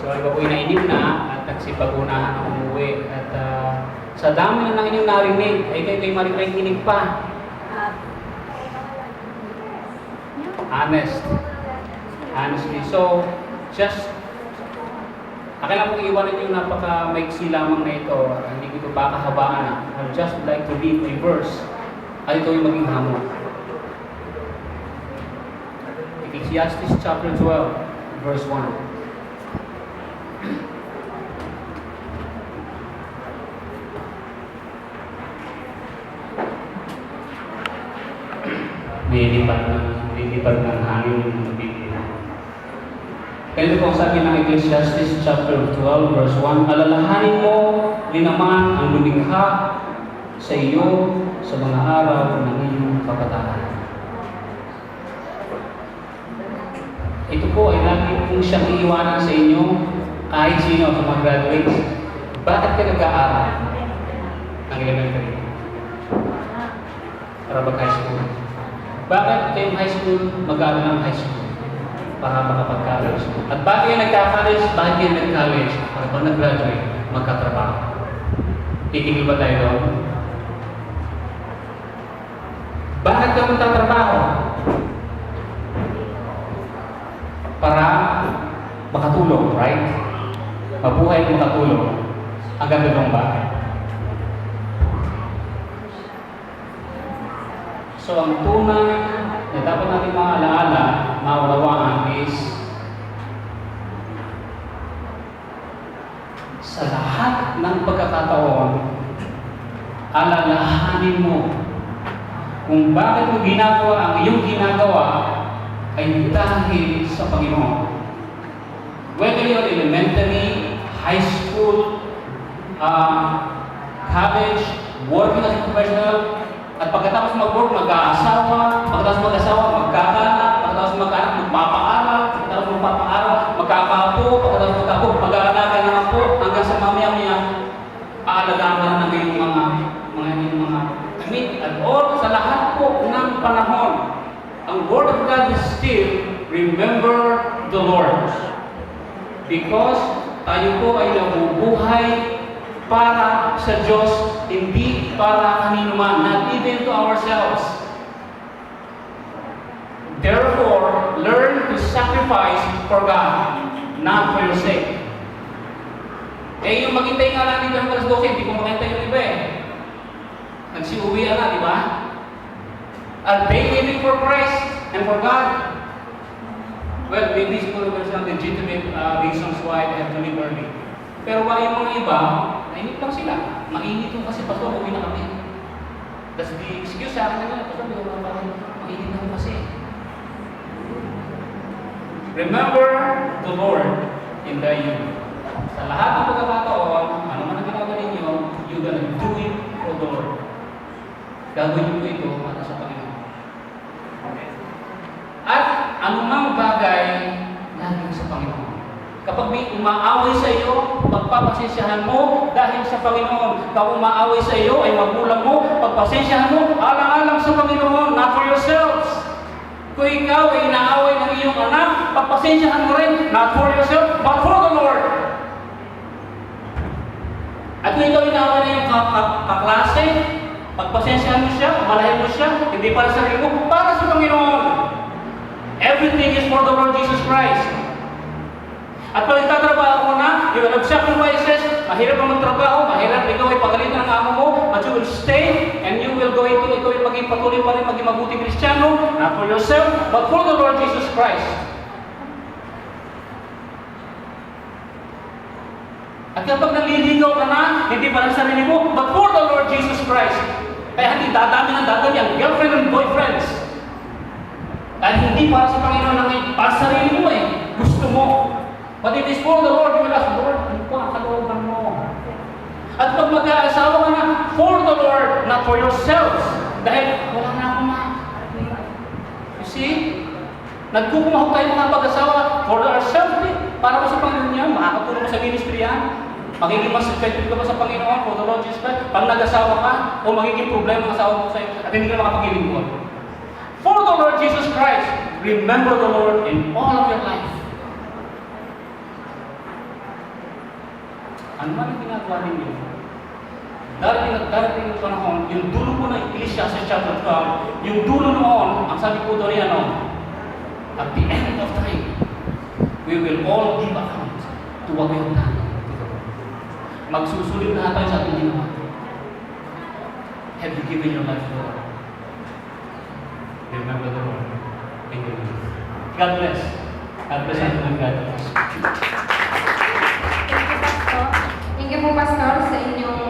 So, iba po inainip na at nagsipagunahan ang umuwi. At ah, sa dami na ng inyong narinig, ay kayo kayo marikinig pa. Honest. Honestly. So, just Akin lang pong iwanan yung napaka maiksi lamang na ito. Hindi ko ito pakahabaan na. I just like to read a verse at ito yung maging hamon. Ecclesiastes chapter 12, verse 1. Nilipad ng, hangin yung Biblia. Ganito po sabi ng Ecclesiastes chapter 12 verse 1, Alalahanin mo linaman ang lumikha sa iyo sa mga araw ng iyong kabataan. Ito po ay lagi pong siyang iiwanan sa inyo kahit sino sa mga graduates. Bakit ka nag-aaral ng elementary? Para mag-high school. Bakit kayong high school mag-aaral ng high school? para makapag-college. At bakit kayo nagka-college? Bakit kayo nag-college? Para pag nag-graduate, magkatrabaho. Titigil ba tayo doon? Bakit ka magtatrabaho? Para makatulong, right? Mabuhay at makatulong. Ang ganda ng ba? So, ang tunay na dapat natin maalaala, maunawaan is sa lahat ng pagkakataon, alalahanin mo kung bakit mo ginagawa ang iyong ginagawa ay dahil sa Panginoon. Whether you're elementary, high school, uh, college, working as a professional, at pagkatapos mag-work, mag-aasawa, pagkatapos mag-asawa, magkakaanak, pagkatapos mag-anak, magpapaaral, pagkatapos magpapaaral, magkakaapo, pagkatapos magkaapo, mag-aalaga ng apo, hanggang sa mamaya-maya, aalagaan na ng iyong mga, mga mga damit. At all, sa lahat po ng panahon, ang Word of God is still, remember the Lord. Because tayo po ay nabubuhay para sa Diyos, hindi para kanino man, not even to ourselves. Therefore, learn to sacrifice for God, not for your sake. Eh, yung maghintay nga lang dito hanggang alas 12, hindi ko makita yung iba eh. Nagsiuwi na, di ba? Are they living for Christ and for God? Well, maybe siguro there's some legitimate uh, reasons why they have to leave early. Pero wala yung mga iba, nainip lang sila. Mainit yung kasi pastor, uwi na kami. That's the excuse sa akin nila, pastor, hindi ko naman parang mainit na kasi. Remember the Lord in the you. Sa lahat ng pagkakataon, ano man ang ginagawa ninyo, you gonna do it for the Lord. Gagawin mo ito para sa Panginoon. At anumang bagay, laging sa Panginoon. Kapag may umaaway sa iyo, pagpapasensyahan mo dahil sa Panginoon. Kapag umaaway sa iyo ay magulang mo, pagpasensyahan mo, alang-alang sa Panginoon, not for yourselves. Kung ikaw ay inaaway ng iyong anak, pagpasensyahan mo rin, not for yourself, but for the Lord. At kung ikaw inaaway ng iyong ka- ka- kaklase, pagpasensyahan mo siya, malahin mo siya, hindi para sa sarili mo, para sa Panginoon. Everything is for the Lord Jesus Christ. At pag na, you will have sacrifices, mahirap ang magtrabaho, mahirap ikaw ay pagalitan ng amo mo, but you will stay, and you will go into, ikaw ay maging patuloy pa rin, maging mabuting Kristiyano, not for yourself, but for the Lord Jesus Christ. At kapag naliligaw ka na, hindi para sa sarili mo, but for the Lord Jesus Christ. Kaya hindi dadami ng dadami ang girlfriend and boyfriends. Dahil hindi para sa Panginoon lang eh, para sa sarili mo eh. Gusto mo. But if it's for the Lord, you will ask, Lord, ano pa ang kalooban mo? At pag mag-aasawa ka na, for the Lord, not for yourselves. Dahil wala na akong ma... You see? Nagkukumahog tayo mga pag-asawa for ourselves eh. Para mo sa Panginoon yan, makakatulong sa ministry yan. Magiging mas effective ka ba sa Panginoon for the Lord Jesus Christ? Pag nag-asawa ka, o magiging problema ang asawa mo sa iyo, at hindi ka makapag-ilingkod. For the Lord Jesus Christ, remember the Lord in all of your life. Ano man ang ginagawa ninyo? Darating at darating yung panahon, yung dulo po ng Ecclesiastes chapter 12, yung dulo noon, ang sabi po doon ano, at the end of time, we will all give account to what we have done. Magsusulit na tayo sa ating ginawa. Have you given your life to Lord? Remember the Lord. Thank you. God bless. God bless God bless. Thank you, Pastor. Thank you po, Pastor, sa inyong